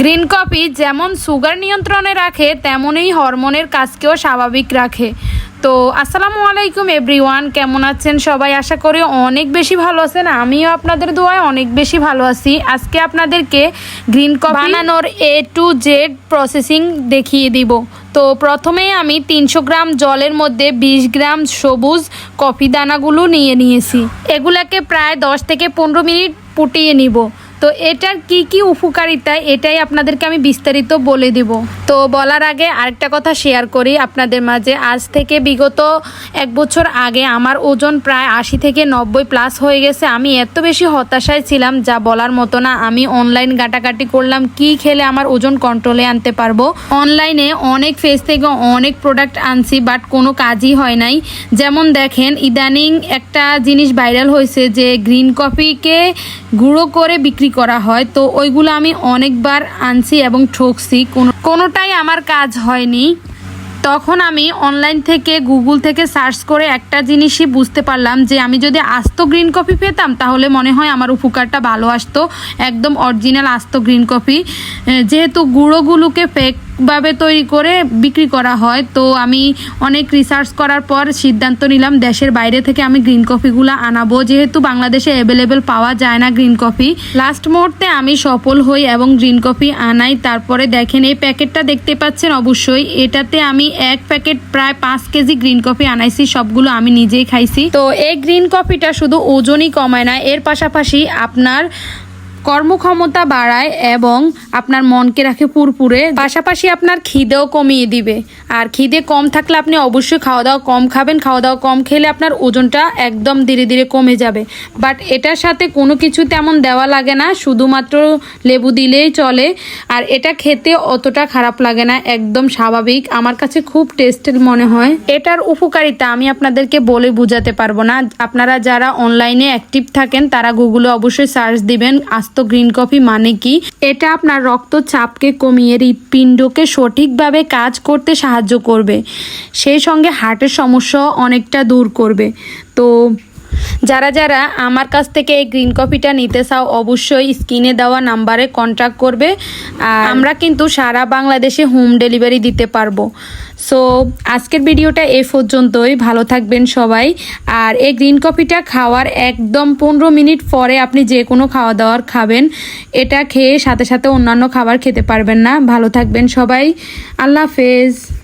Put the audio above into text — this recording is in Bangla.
গ্রিন কফি যেমন সুগার নিয়ন্ত্রণে রাখে, তেমনই হরমোনের কাজকেও স্বাভাবিক রাখে। তো আসসালামু আলাইকুম এভরিওয়ান, কেমন আছেন সবাই? আশা করি অনেক বেশি ভালো আছেন। আমিও আপনাদের দোয়ায় অনেক বেশি ভালো আছি। আজকে আপনাদেরকে গ্রিন কফি বানানোর এ টু জেড প্রসেসিং দেখিয়ে দিব। তো প্রথমেই আমি তিনশো গ্রাম জলের মধ্যে বিশ গ্রাম সবুজ কফি দানাগুলো নিয়ে নিয়েছি। এগুলাকে প্রায় দশ থেকে পনেরো মিনিট ফুটিয়ে নিব। তো এটার কি কি উপকারিতা এটাই আপনাদেরকে আমি বিস্তারিত বলে দেব। তো বলার আগে আরেকটা কথা শেয়ার করি আপনাদের মাঝে। আজ থেকে বিগত এক বছর আগে আমার ওজন প্রায় আশি থেকে নব্বই প্লাস হয়ে গেছে। আমি এত বেশি হতাশায় ছিলাম, যা বলার মতো না। আমি অনলাইন ঘাটাঘাটি করলাম, কি খেলে আমার ওজন কন্ট্রোলে আনতে পারব? অনলাইনে অনেক ফেস থেকে অনেক প্রোডাক্ট আনছি বাট কোনো কাজই হয় নাই। যেমন দেখেন, ইদানিং একটা জিনিস ভাইরাল হয়েছে যে গ্রিন কফিকে গুঁড়ো করে বিক্রি করা হয়। তো ওইগুলো আমি অনেকবার আনছি এবং ঠকছি। কোনো, কোনোটাই আমার কাজ হয়নি। তখন আমি অনলাইন থেকে গুগল থেকে সার্চ করে একটা জিনিসই বুঝতে পারলাম যে আমি যদি আস্ত গ্রিন কফি পেতাম, তাহলে মনে হয় আমার উপকারটা ভালো আসতো। একদম অরিজিনাল আস্ত গ্রিন কফি যেহেতু গুঁড়োগুলোকে ফেকভাবে তৈরি করে বিক্রি করা হয়। তো আমি অনেক রিসার্চ করার পর সিদ্ধান্ত নিলাম দেশের বাইরে থেকে আমি গ্রিন কফিগুলো আনাবো। যেহেতু বাংলাদেশে অ্যাভেলেবেল পাওয়া যায় না গ্রিন কফি লাস্ট মুহূর্তে আমি সফল হই এবং গ্রিন কফি আনাই। তারপরে দেখেন এই প্যাকেটটা দেখতে পাচ্ছেন অবশ্যই। এটাতে আমি এক প্যাকেট প্রায় পাঁচ কেজি গ্রিন কফি আনাইছি। সবগুলো আমি নিজেই খাইছি। তো এই গ্রিন কফিটা শুধু ওজনই কমায় না, এর পাশাপাশি আপনার কর্মক্ষমতা বাড়ায় এবং আপনার মনকে রাখে পুরপুরে। পাশাপাশি আপনার খিদেও কমিয়ে দিবে। আর খিদে কম থাকলে আপনি অবশ্যই খাওয়া দাওয়া কম খাবেন। খাওয়া দাওয়া কম খেলে আপনার ওজনটা একদম ধীরে ধীরে কমে যাবে। বাট এটার সাথে কোনো কিছু তেমন দেওয়া লাগে না। শুধুমাত্র লেবু দিলেই চলে। আর এটা খেতে অতটা খারাপ লাগে না। একদম স্বাভাবিক। আমার কাছে খুব টেস্টের মনে হয়। এটার উপকারিতা আমি আপনাদেরকে বলে বোঝাতে পারব না। আপনারা যারা অনলাইনে অ্যাক্টিভ থাকেন, তারা গুগলে অবশ্যই সার্চ দিবেন। গ্রিন কফি মানে কি? এটা আপনার রক্তচাপকে কমিয়ে হৃৎপিণ্ডকে সঠিকভাবে কাজ করতে সাহায্য করবে। সেই সঙ্গে হার্টের সমস্যা অনেকটা দূর করবে। তো যারা যারা আমার কাছ থেকে এই গ্রিন কফিটা নিতে চাও, অবশ্যই স্ক্রিনে দেওয়া নাম্বারে কন্ট্যাক্ট করবে। আর আমরা কিন্তু সারা বাংলাদেশে হোম ডেলিভারি দিতে পারব। সো আজকের ভিডিওটা এ পর্যন্তই। ভালো থাকবেন সবাই। আর এই গ্রিন কফিটা খাওয়ার একদম পনেরো মিনিট পরে আপনি যে কোনো খাওয়া দাওয়ার খাবেন। এটা খেয়ে সাথে সাথে অন্যান্য খাবার খেতে পারবেন না। ভালো থাকবেন সবাই। আল্লাহ হাফেজ।